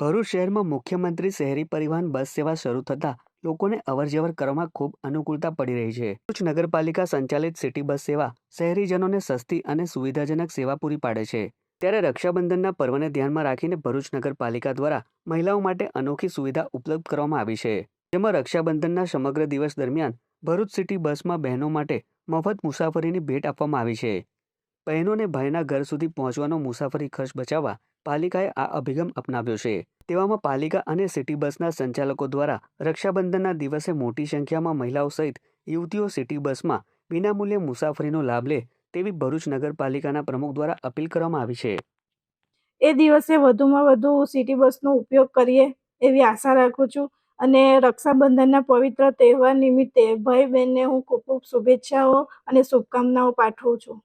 ભરૂચ શહેરમાં મુખ્યમંત્રી શહેરી પરિવહન બસ સેવા શરૂ થતાં લોકોને અવરજવર કરવામાં ખૂબ અનુકૂળતા પડી રહી છે. ભરૂચ નગરપાલિકા સંચાલિત સિટી બસ સેવા શહેરીજનોને સસ્તી અને સુવિધાજનક સેવા પૂરી પાડે છે. ત્યારે રક્ષાબંધનના પર્વને ધ્યાનમાં રાખીને ભરૂચ નગરપાલિકા દ્વારા મહિલાઓ માટે અનોખી સુવિધા ઉપલબ્ધ કરવામાં આવી છે. જેમાં રક્ષાબંધનના સમગ્ર દિવસ દરમિયાન ભરૂચ સિટી બસમાં બહેનો માટે મફત મુસાફરીની ભેટ આપવામાં આવી છે. બહેનોને ભાઈના ઘર સુધી પહોંચવાનો મુસાફરી ખર્ચ બચાવવા પાલિકાએ આ અભિગમ અપનાવ્યો છે. તેવામાં પાલિકા અને સિટી બસના સંચાલકો દ્વારા રક્ષાબંધનના દિવસે મોટી સંખ્યામાં મહિલાઓ સહિત યુવતીઓ સિટી બસમાં વિનામૂલ્યે મુસાફરીનો લાભ લે તેવી ભરૂચ નગરપાલિકાના પ્રમુખ દ્વારા અપીલ કરવામાં આવી છે. એ દિવસે વધુમાં વધુ સિટી બસનો ઉપયોગ કરીએ એવી આશા રાખું છું અને રક્ષાબંધનના પવિત્ર તહેવાર નિમિત્તે ભાઈ બહેનને હું ખૂબ ખૂબ શુભેચ્છાઓ અને શુભકામનાઓ પાઠવું છું.